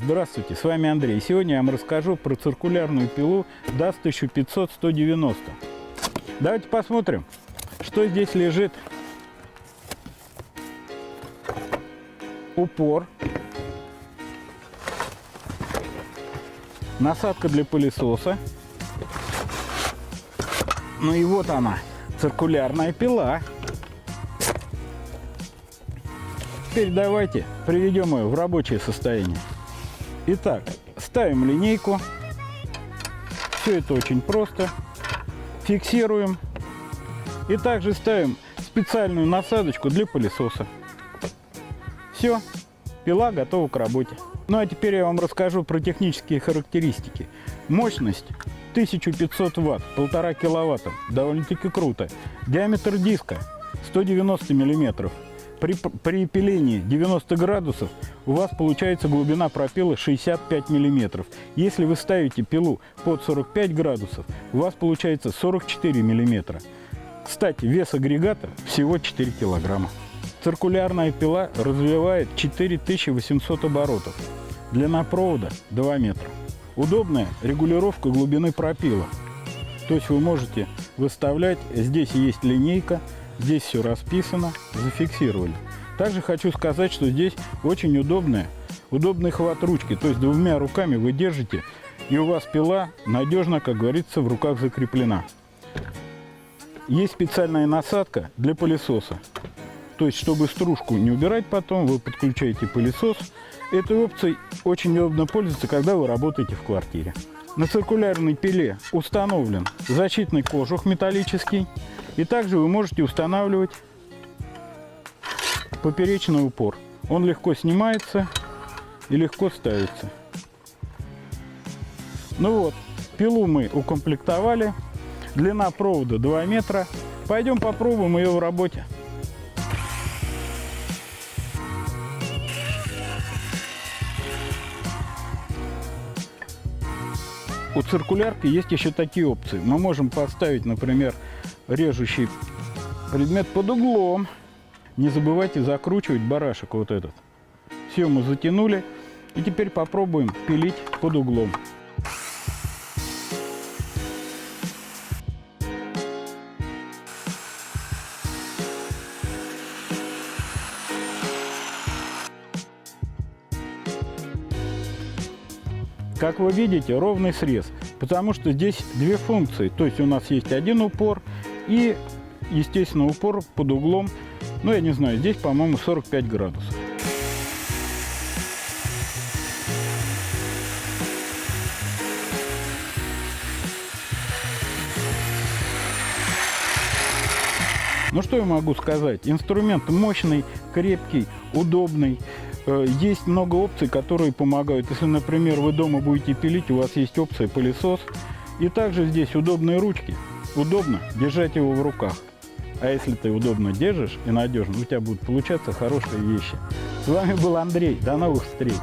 Здравствуйте, с вами Андрей. Сегодня я вам расскажу про циркулярную пилу DAS 1500-190. Давайте посмотрим, что здесь лежит. Упор. Насадка для пылесоса. Ну и вот она, циркулярная пила. Теперь давайте приведем ее в рабочее состояние. Итак, ставим линейку. Все это очень просто. Фиксируем. И также ставим специальную насадочку для пылесоса. Все, пила готова к работе. Ну а теперь я вам расскажу про технические характеристики. Мощность 1500 ватт, 1,5 киловатта, довольно-таки круто. Диаметр диска 190 миллиметров. При, при пилении 90 градусов у вас получается глубина пропила 65 миллиметров. Если вы ставите пилу под 45 градусов, у вас получается 44 миллиметра. Кстати, вес агрегата всего 4 килограмма. Циркулярная пила развивает 4800 оборотов. Длина провода 2 метра. Удобная регулировка глубины пропила. То есть вы можете выставлять, здесь есть линейка, здесь все расписано, зафиксировали. Также хочу сказать, что здесь очень удобная, удобный хват ручки. То есть двумя руками вы держите, и у вас пила надежно, как говорится, в руках закреплена. Есть специальная насадка для пылесоса. То есть, чтобы стружку не убирать потом, вы подключаете пылесос. Этой опцией очень удобно пользоваться, когда вы работаете в квартире. На циркулярной пиле установлен защитный кожух металлический. И также вы можете устанавливать поперечный упор. Он легко снимается и легко ставится. Ну вот, пилу мы укомплектовали. Длина провода 2 метра. Пойдем попробуем ее в работе. У циркулярки есть еще такие опции. Мы можем поставить, например, режущий предмет под углом. Не забывайте закручивать барашек вот этот. Все, мы затянули. И теперь попробуем пилить под углом. Как вы видите, ровный срез, потому что здесь две функции. То есть у нас есть один упор и, естественно, упор под углом, ну, я не знаю, здесь, по-моему, 45 градусов. Ну что я могу сказать? Инструмент мощный, крепкий, удобный. Э, Есть много опций, которые помогают. Если, например, вы дома будете пилить, у вас есть опция пылесос. И также здесь удобные ручки. Удобно держать его в руках. А если ты удобно держишь и надежно, у тебя будут получаться хорошие вещи. С вами был Андрей. До новых встреч.